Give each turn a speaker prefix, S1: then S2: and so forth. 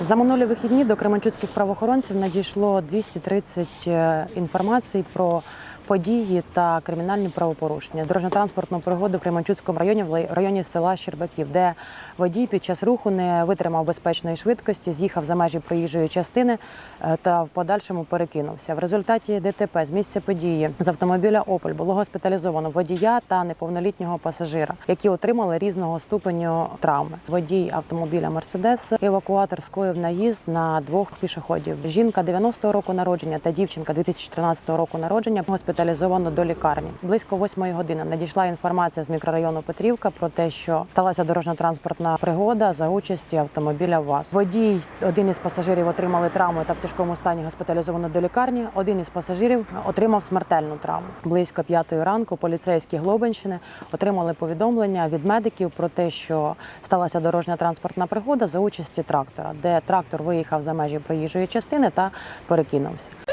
S1: За минулі вихідні до кременчуцьких правоохоронців надійшло 230 е, інформацій про події та кримінальні правопорушення. Дорожньо-транспортну пригоду в Кременчуцькому районі в районі села Щербаків, де водій під час руху не витримав безпечної швидкості, з'їхав за межі проїжджої частини е, та в подальшому перекинувся. В результаті ДТП з місця події з автомобіля Опель було госпіталізовано водія та неповнолітнього пасажира, які отримали різного ступеню травми. Водій автомобіля Мерседес евакуатор скоїв наїзд на двох пішоходів. Жінка 90-го року народження та дівчинка 2013 року народження госпіталізовано до лікарні. Близько 8 години надійшла інформація з мікрорайону Петрівка про те, що сталася дорожньо-транспортна пригода за участі автомобіля ВАЗ. Водій, один із пасажирів отримали травми та в тяжкому стані госпіталізовано до лікарні. Один із пасажирів отримав смертельну травму. Близько п'ятої ранку поліцейські Глобинщини отримали повідомлення від медиків про те, що сталася дорожня транспортна пригода за участі трактора, де трактор виїхав за межі проїжджої частини та перекинувся.